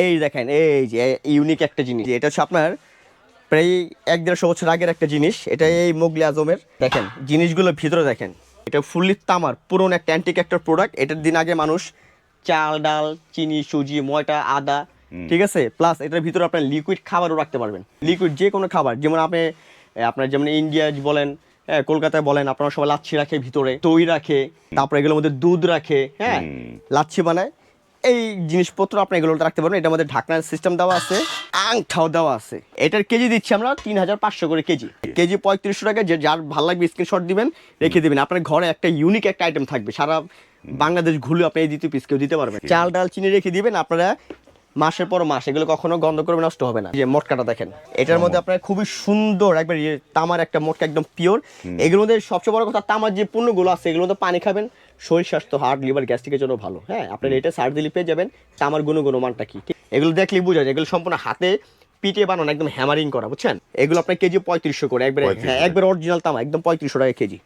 এই দেখেন এই যে ইউনিক একটা জিনিস। এটা হচ্ছে আপনার প্রায় এক দেড়শো বছর আগের একটা জিনিস। এটা এই মোগলি আজমের। দেখেন জিনিসগুলো ভিতরে দেখেন। এটা ফুললি তামার পুরনো একটা অ্যান্টিক একটা প্রোডাক্ট এটার দিন আগে মানুষ চাল ডাল চিনি সুজি ময়টা আদা ঠিক আছে? প্লাস এটার ভিতরে আপনার লিকুইড খাবারও রাখতে পারবেন। লিকুইড যে কোনো খাবার যেমন আপনি আপনার যেমন ইন্ডিয়া বলেন হ্যাঁ কলকাতায় বলেন আপনারা সবাই লাচ্ছি রাখে ভিতরে দই রাখে তারপরে এগুলোর মধ্যে দুধ রাখে হ্যাঁ? লাচ্ছি বানায়। এই জিনিসপত্র আপনি এগুলো রাখতে পারবেন। এটার মধ্যে ঢাকনার সিস্টেম দেওয়া আছে আংটাও দেওয়া আছে। এটার কেজি দিচ্ছি আমরা তিন হাজার পাঁচশো করে কেজি। কেজি পঁয়ত্রিশশো টাকা যে যার ভালো লাগবে স্ক্রিনশট দিবেন রেখে দিবেন। আপনার ঘরে একটা ইউনিক একটা আইটেম থাকবে। সারা বাংলাদেশ ঘুরে আপনি এই দ্বিতীয় পিস কেউ দিতে পারবেন। চাল ডাল চিনি রেখে দিবেন আপনারা মাসের পর মাস এগুলো কখনো গন্ধ করবে নষ্ট হবে না। যে মটকাটা দেখেন এটার মধ্যে আপনার খুবই সুন্দর একবার ইয়ে তামার একটা মটকা একদম পিওর এগুলোর মধ্যে সবচেয়ে বড় কথা তামার যে পণ্যগুলো আছে এগুলোর মধ্যে পানি খাবেন। শরীর স্বাস্থ্য হার্ট লিভার গ্যাস্ট্রিকের জন্য ভালো। হ্যাঁ আপনার এটা সার দিলে পেয়ে যাবেন তামার গুণ গুণমানটা কি? এগুলো দেখলেই বোঝা যায় এগুলো সম্পূর্ণ হাতে পিটে বানানো একদম হ্যামারিং করা বুঝছেন? এগুলো আপনার কেজি পঁয়ত্রিশশো করে একবার হ্যাঁ একবার অরিজিনাল তামা একদম পঁয়ত্রিশশো টাকা কেজি।